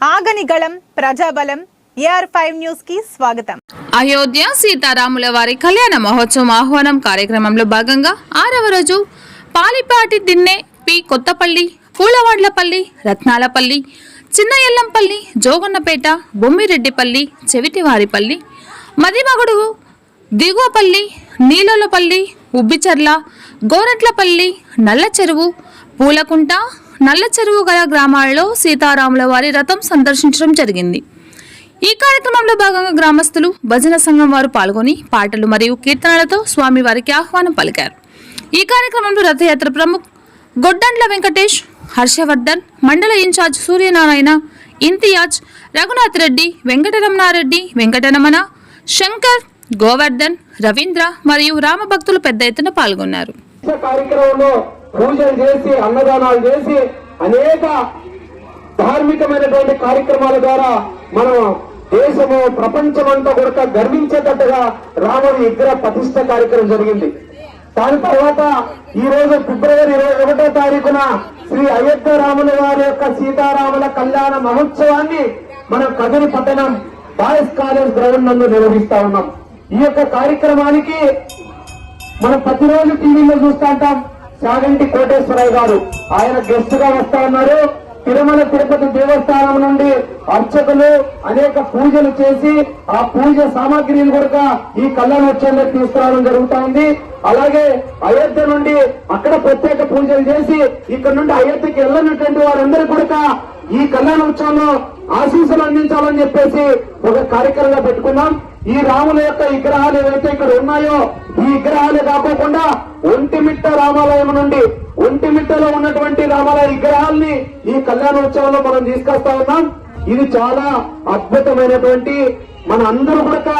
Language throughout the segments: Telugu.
ఆగని గళం ప్రజాబలం ఏఆర్ ఫైవ్ న్యూస్కి స్వాగతం. అయోధ్య సీతారాముల వారి కళ్యాణ మహోత్సవం ఆహ్వానం కార్యక్రమంలో భాగంగా ఆరవ రోజు పాలిపాటి దిన్నె పి. కొత్తపల్లి పూలవాడ్లపల్లి రత్నాలపల్లి చిన్న ఎల్లంపల్లి జోగన్నపేట బొమ్మిరెడ్డిపల్లి చెవిటివారిపల్లి మదిమగుడు దిగువపల్లి నీలోలపల్లి ఉబ్బిచర్ల గోరట్లపల్లి నల్ల చెరువు పూలకుంట నల్ల చెరువు గల గ్రామాలలో సీతారాముల వారి రథం సందర్శించడం జరిగింది. ఈ కార్యక్రమంలో భాగంగా గ్రామస్తులు భజన సంఘం వారు పాల్గొని పాటలు మరియు కీర్తనలతో స్వామి వారికి ఆహ్వానం పలికారు. ఈ కార్యక్రమంలో రథయాత్ర ప్రముఖ్ గొడ్డండ్ల వెంకటేష్ హర్షవర్ధన్ మండల ఇన్ఛార్జ్ సూర్యనారాయణ ఇంతియాజ్ రఘునాథ్ రెడ్డి వెంకటరమణారెడ్డి వెంకటరమణ శంకర్ గోవర్ధన్ రవీంద్ర మరియు రామభక్తులు పెద్ద ఎత్తున పాల్గొన్నారు. కార్యక్రమంలో పూజలు చేసి అన్నదానాలు చేసి అనేక ధార్మికమైనటువంటి కార్యక్రమాల ద్వారా మనం దేశము ప్రపంచమంతా కూడా గర్వించేటట్టుగా రాముడి విగ్రహ ప్రతిష్ట కార్యక్రమం జరిగింది. దాని తర్వాత ఈ రోజు ఫిబ్రవరి ఇరవై ఒకటో తారీఖున శ్రీ అయోధ్య రాముల వారి యొక్క సీతారాముల కళ్యాణ మహోత్సవాన్ని మనం కదిరి పట్టణం బాయ్స్ కాలేజ్ గ్రౌండ్ నందు నిర్వహిస్తా ఉన్నాం. ఈ యొక్క కార్యక్రమానికి మనం ప్రతిరోజు టీవీలో చూస్తా ఉంటాం. చాగంటి కోటేశ్వరరావు గారు. ఆయన గెస్ట్గా వస్తా ఉన్నారు తిరుమల తిరుపతి దేవస్థానం నుండి అర్చకులు అనేక పూజలు చేసి ఆ పూజ సామాగ్రిని కూడా ఈ కళ్యాణోత్సవంలో తీసుకురావడం జరుగుతా ఉంది. అలాగే అయోధ్య నుండి అక్కడ ప్రత్యేక పూజలు చేసి ఇక్కడ నుండి అయోధ్యకి వెళ్ళినటువంటి వారందరూ కూడా ఈ కళ్యాణోత్సవంలో ఆశీస్సులు అందించాలని చెప్పేసి ఒక కార్యక్రమంగా పెట్టుకున్నాం. ఈ రాముల యొక్క విగ్రహాలు ఏవైతే ఇక్కడ ఉన్నాయో ఈ విగ్రహాలు కాకోకుండా ఒంటిమిట్ట రామాలయం నుండి ఒంటిమిట్టలో ఉన్నటువంటి రామాలయ విగ్రహాల్ని ఈ కళ్యాణోత్సవంలో మనం తీసుకొస్తా ఉన్నాం. ఇది చాలా అద్భుతమైనటువంటి మన అందరూ కూడా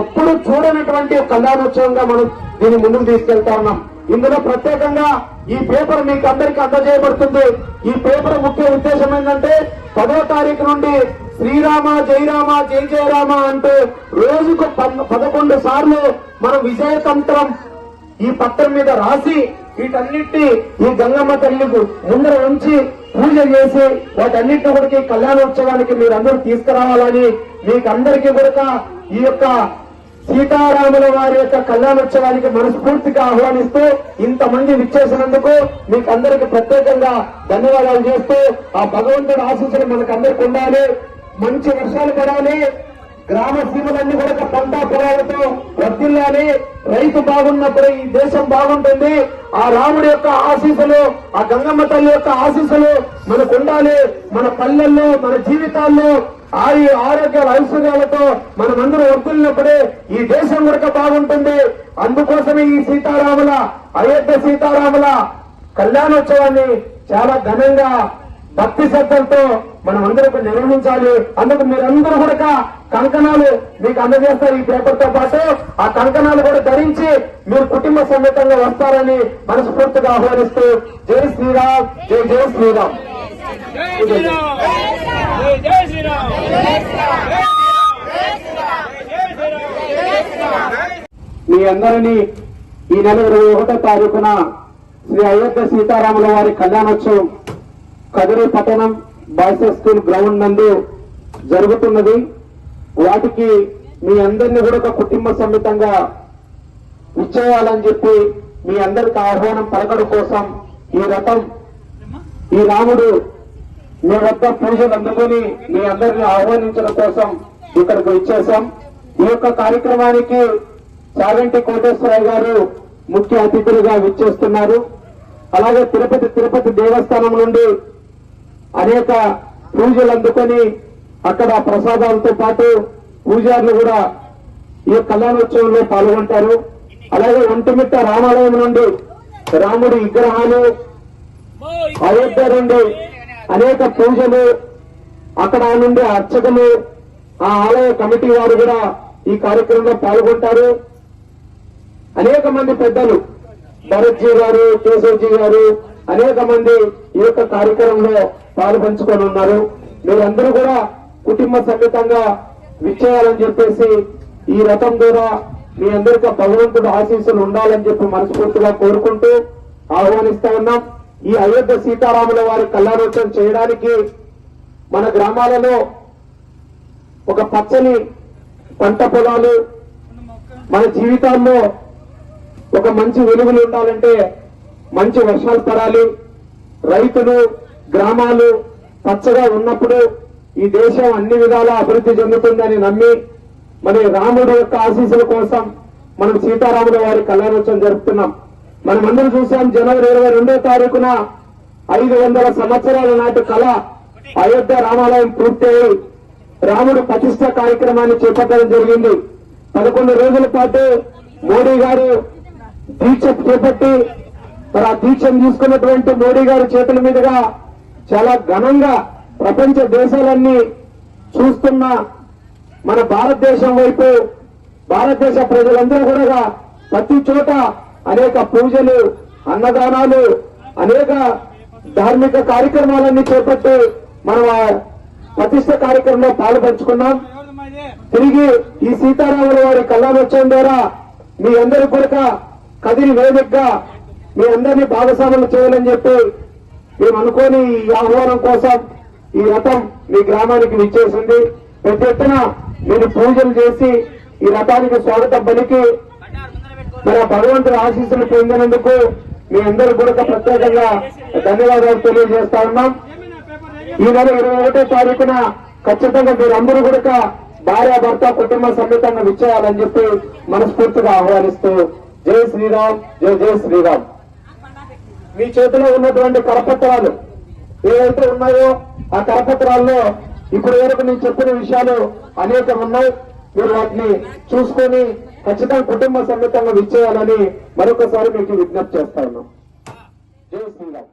ఎప్పుడు చూడనటువంటి కళ్యాణోత్సవంగా మనం దీన్ని ముందుకు తీసుకెళ్తా ఉన్నాం. ఇందులో ప్రత్యేకంగా ఈ పేపర్ మీకు అందరికి అందజేయబడుతుంది. ఈ పేపర్ ముఖ్య ఉద్దేశం ఏంటంటే పదో తారీఖు నుండి శ్రీరామ జయరామ జై జయరామ అంటూ రోజుకు పదకొండు సార్లు మనం విజయతంత్రం ఈ పత్రం మీద రాసి వీటన్నిటి ఈ గంగమ్మ తల్లికి ముందర ఉంచి పూజ చేసి వాటన్నిటిని కూడా కళ్యాణోత్సవానికి మీరు అందరూ తీసుకురావాలని మీకందరికీ కూడా ఈ యొక్క సీతారాముల వారి యొక్క కళ్యాణోత్సవానికి మనస్ఫూర్తిగా ఆహ్వానిస్తూ ఇంతమంది విచ్చేసినందుకు మీకు అందరికి ప్రత్యేకంగా ధన్యవాదాలు చేస్తూ ఆ భగవంతుడి ఆశీస్సులు మనకు అందరికి ఉండాలి. మంచి వర్షాలు పడాలి. గ్రామ సీమలన్నీ కూడా పంట పొలాలతో వర్తిల్లాలి రైతు బాగున్నప్పుడు ఈ దేశం బాగుంటుంది. ఆ రాముడి యొక్క ఆశీస్సులు ఆ గంగమ్మ తల్లి యొక్క ఆశీస్సులు మనకు ఉండాలి. మన పల్లెల్లో మన జీవితాల్లో ఆయు ఆరోగ్య ఐశ్వర్యాలతో మనమందరూ వర్తిల్లినప్పుడే ఈ దేశం కూడా బాగుంటుంది. అందుకోసమే ఈ సీతారాముల అయోధ్య సీతారాముల కళ్యాణోత్సవాన్ని చాలా ఘనంగా భక్తి శ్రద్ధలతో మనం అందరూ నిర్వహించాలి. అందుకు మీరందరూ కూడా కంకణాలు మీకు అందజేస్తారు ఈ పేపర్తో పాటు. ఆ కంకణాలు కూడా ధరించి మీరు కుటుంబ సమేతంగా వస్తారని మనస్ఫూర్తిగా ఆహ్వానిస్తూ జై శ్రీరామ్ జై జై శ్రీరామ్. జై శ్రీరామ్ జై జై శ్రీరామ్. మీ అందరినీ ఈ నెల ఇరవై ఒకటో తారీఖున శ్రీ అయోధ్య సీతారాముల వారి కళ్యాణోత్సవం కదిరి పట్టణం బాయ్స్ స్కూల్ గ్రౌండ్ నందు జరుగుతున్నది. వాటికి మీ అందరినీ కూడా ఒక కుటుంబ సమేతంగా విచ్చేయాలని చెప్పి మీ అందరికి ఆహ్వానం పలకడం కోసం ఈ రథం ఈ రాముడు మీ వద్ద పూజలు అందుకొని మీ అందరిని ఆహ్వానించడం కోసం ఇక్కడికి వచ్చేసాం ఈ యొక్క కార్యక్రమానికి చాగంటి కోటేశ్వరరావు గారు ముఖ్య అతిథులుగా విచ్చేస్తున్నారు. అలాగే తిరుపతి తిరుపతి దేవస్థానం నుండి అనేక పూజలు అందుకొని అక్కడ ప్రసాదాలతో పాటు పూజారులు కూడా ఈ కళ్యాణోత్సవంలో పాల్గొంటారు. అలాగే ఒంటిమిట్ట రామాలయం నుండి రాముడి విగ్రహాలు అయోధ్య నుండి అనేక పూజలు అక్కడ నుండి అర్చకులు ఆ ఆలయ కమిటీ వారు కూడా ఈ కార్యక్రమంలో పాల్గొంటారు. అనేక మంది పెద్దలు భరత్జీ గారు కేశవ్జీ గారు అనేక మంది ఈ యొక్క కార్యక్రమంలో పాల్పంచుకొని ఉన్నారు. మీరందరూ కూడా కుటుంబ సమేతంగా విచ్చేయాలని చెప్పేసి ఈ రథం ద్వారా మీ అందరికీ భగవంతుడు ఆశీస్సులు ఉండాలని చెప్పి మనస్ఫూర్తిగా కోరుకుంటూ ఆహ్వానిస్తా ఉన్నాం. ఈ అయోధ్య సీతారాముల వారి కళ్యాణోత్సవం చేయడానికి మన గ్రామాలలో ఒక పచ్చని పంట పొలాలు మన జీవితాల్లో ఒక మంచి వెలుగులు ఉండాలంటే మంచి వర్షాలు పడాలి. రైతులు గ్రామాలు పచ్చగా ఉన్నప్పుడు ఈ దేశం అన్ని విధాలా అభివృద్ధి చెందుతుందని నమ్మి మరి రాముడు యొక్క ఆశీస్సుల కోసం మనం సీతారాముడు వారి కళ్యాణోత్సవం జరుపుతున్నాం. మనం అందరూ చూసాం జనవరి ఇరవై రెండో తారీఖున ఐదు వందల సంవత్సరాల నాటి కళ అయోధ్య రామాలయం పూర్తయి. రాముడు ప్రతిష్ట కార్యక్రమాన్ని చేపట్టడం జరిగింది. పదకొండు రోజుల పాటు మోడీ గారు దీక్ష చేపట్టి మరి ఆ దీక్షను తీసుకున్నటువంటి మోడీ గారి చేతుల మీదుగా చాలా ఘనంగా ప్రపంచ దేశాలన్నీ చూస్తున్న మన భారతదేశం వైపు భారతదేశ ప్రజలందరూ కూడా ప్రతి చోట అనేక పూజలు అన్నదానాలు అనేక ధార్మిక కార్యక్రమాలన్నీ చేపట్టి మనం ఆ ప్రతిష్ట కార్యక్రమంలో పాల్పంచుకున్నాం. తిరిగి ఈ సీతారాముల వారి కళ్యాణోత్సవం ద్వారా మీ అందరి కొరక కదిరి వేదికగా మీ అందరినీ భాగస్వాములు చేయాలని చెప్పి మేము అనుకోని ఈ ఆహ్వానం కోసం ఈ రథం మీ గ్రామానికి విచ్చేసింది. పెద్ద ఎత్తున మీరు పూజలు చేసి ఈ రథానికి స్వాగతం పలికి మన ఆ ఆశీస్సులు పొందినందుకు మీ అందరూ కూడా ప్రత్యేకంగా ధన్యవాదాలు తెలియజేస్తా ఉన్నాం. ఈ నెల ఇరవై ఒకటో తారీఖున ఖచ్చితంగా మీరందరూ కూడా భార్య భర్త కుటుంబ సమేతంగా విచ్చేయాలని చెప్పి మనస్ఫూర్తిగా ఆహ్వానిస్తూ జై శ్రీరామ్ జై జై శ్రీరామ్. మీ చేతిలో ఉన్నటువంటి కరపత్రాలు ఏవైతే ఉన్నాయో ఆ కరపత్రాల్లో ఇప్పుడు వరకు నేను చెప్పిన విషయాలు అనేకం ఉన్నాయి. మీరు వాటిని చూసుకొని ఖచ్చితంగా కుటుంబ సమేతంగా విచ్చేయాలని మరొకసారి మీకు విజ్ఞప్తి చేస్తాను. ఉన్నాం జై శ్రీరామ్.